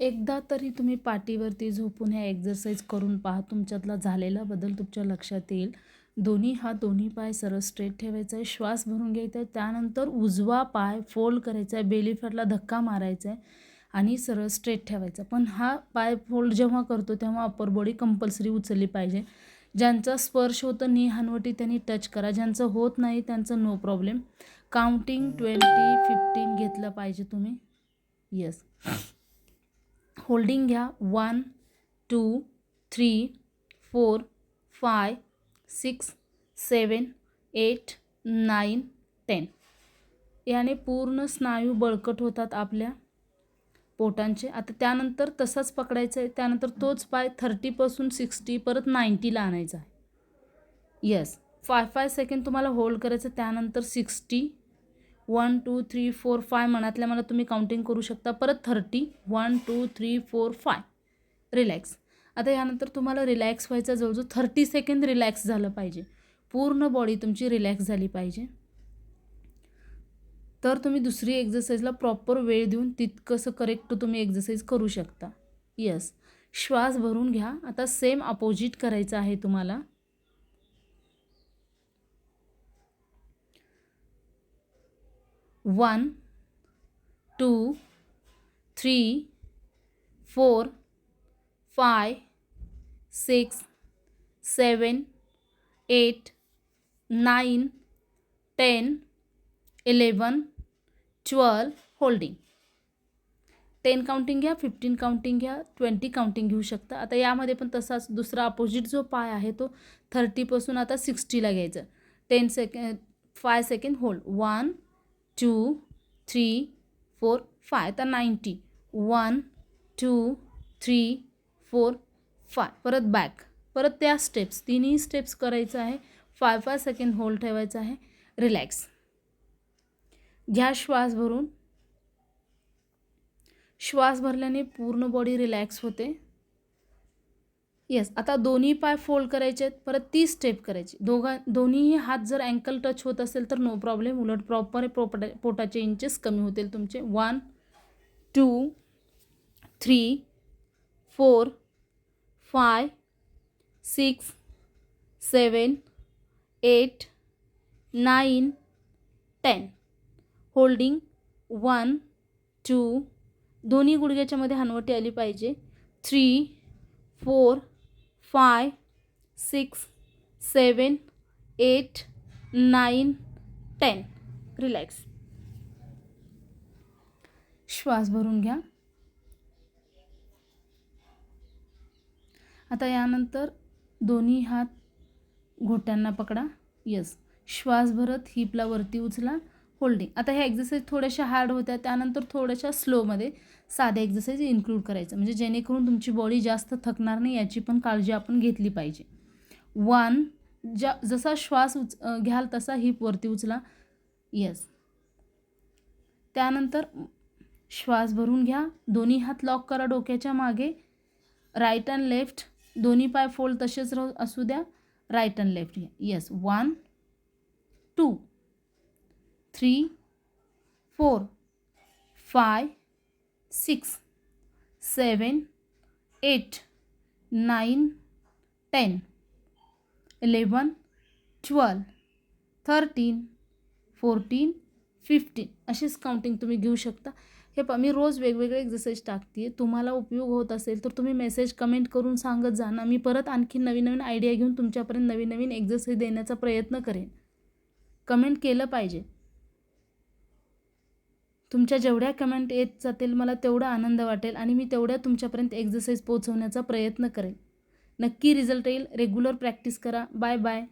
एकदा तरी तुम्ही पाठीवरती झोपून ह्या एक्झरसाईज करून पहा. तुमच्यातला झालेला बदल तुमच्या लक्षात येईल. दोन्ही हात दोन्ही पाय सरळ स्ट्रेट ठेवायचा आहे श्वास भरून घ्यायचा आहे त्यानंतर उजवा पाय फोल्ड करायचा आहे बेलीफॅटला धक्का मारायचा आहे आणि सरळ स्ट्रेट ठेवायचा. पण हा पाय फोल्ड जेव्हा करतो तेव्हा अपर बॉडी कंपल्सरी उचलली पाहिजे. ज्यांचा स्पर्श होतं नी हनवटी त्यांनी टच करा. ज्यांचं होत नाही त्यांचं no problem counting twenty fifteen घेतलं पाहिजे तुम्ही. येस होल्डिंग घ्या. One two three four five six seven eight nine ten. याने पूर्ण स्नायू बळकट होतात आपल्या पोटांचे. आता त्यानंतर तसाच पकडायचं आहे त्यानंतर तोच पाय थर्टीपासून सिक्स्टी परत नाईंटीला आणायचा आहे. येस फाय फाय सेकंड तुम्हाला होल्ड करायचं त्यानंतर sixty one two three four five मनातल्या मला तुम्ही काउंटिंग करू शकता. परत thirty one two three four five. Relax आता यानंतर तुम्हाला रिलॅक्स व्हायचं जवळजवळ थर्टी सेकंड रिलॅक्स झालं पाहिजे. पूर्ण बॉडी तुमची रिलॅक्स झाली पाहिजे. तर तुम्ही दुसरी एक्झरसाईजला प्रॉपर वेळ देऊन तितकंसं करेक्ट तुम्ही एक्झरसाईज करू शकता. यस श्वास भरून घ्या. आता सेम अपोजिट करायचं आहे तुम्हाला. One two three four five six seven eight nine ten eleven twelve holding. Ten counting घ्या फिफ्टीन काउंटिंग घ्या ट्वेंटी काउंटिंग घेऊ शकता. आता यामध्ये पण तसाच दुसरा अपोजिट जो पाय आहे तो थर्टीपासून आता सिक्स्टीला घ्यायचा. Ten second five second hold. One two three four five. तर ninety. One two three four five. परत बॅक. परत त्या स्टेप्स. तिन्ही स्टेप्स करायचं आहे. फाय फाय सेकंड होल्ड ठेवायचं आहे. रिलॅक्स. घ्या श्वास भरून. श्वास भरल्याने पूर्ण बॉडी रिलॅक्स होते. येस आता दोन्ही पाय फोल्ड करायचे आहेत परत ती स्टेप करायची. दोघा दोन्हीही हात जर अँकल टच होत असेल तर नो प्रॉब्लेम उलट प्रॉपर पोटा पोटाचे इंचेस कमी होतील तुमचे. One two three four five six seven eight nine ten holding one two दोन्ही गुडघ्याच्यामध्ये हनवटी आली पाहिजे. Three four five six seven eight nine ten. Relax. श्वास भरून घ्या. आता यानंतर दोन्ही हात घोट्यांना पकडा. यस. श्वास भरत हिपला वरती उचला. होल्डिंग आता ह्या एक्झरसाईज थोड्याशा हार्ड होत्या त्यानंतर थोड्याशा स्लोमध्ये साध्या एक्झरसाईज इन्क्लूड करायचं. म्हणजे जेणेकरून तुमची बॉडी जास्त थकणार नाही याची पण काळजी आपण घेतली पाहिजे. वन ज्या जसा श्वास उच घ्याल तसा हिप वरती उचला. येस त्यानंतर श्वास भरून घ्या. दोन्ही हात लॉक करा डोक्याच्या मागे. राईट अँड लेफ्ट दोन्ही पाय फोल्ड तसेच राहू असू द्या. राईट अँड लेफ्ट घ्या yes one two three four five six seven eight nine ten eleven twelve thirteen fourteen fifteen अशीच काउंटिंग तुम्ही घेऊ शकता. हे प मी रोज वेगवेगळे एक्झरसाईज टाकते तुम्हाला उपयोग होत असेल तर तुम्ही मेसेज कमेंट करून सांगत जा ना. मी परत आणखी नवीन नवीन आयडिया घेऊन तुमच्यापर्यंत नवीन नवीन एक्झरसाईज देण्याचा प्रयत्न करेन. कमेंट केलं पाहिजे. तुमच्या जेवढ्या कमेंट येत जातील मला तेवढा आनंद वाटेल आणि मी तेवढ्या तुमच्यापर्यंत एक्झरसाईज पोहोचवण्याचा प्रयत्न करेन. नक्की रिझल्ट येईल. रेग्युलर प्रॅक्टिस करा. Bye bye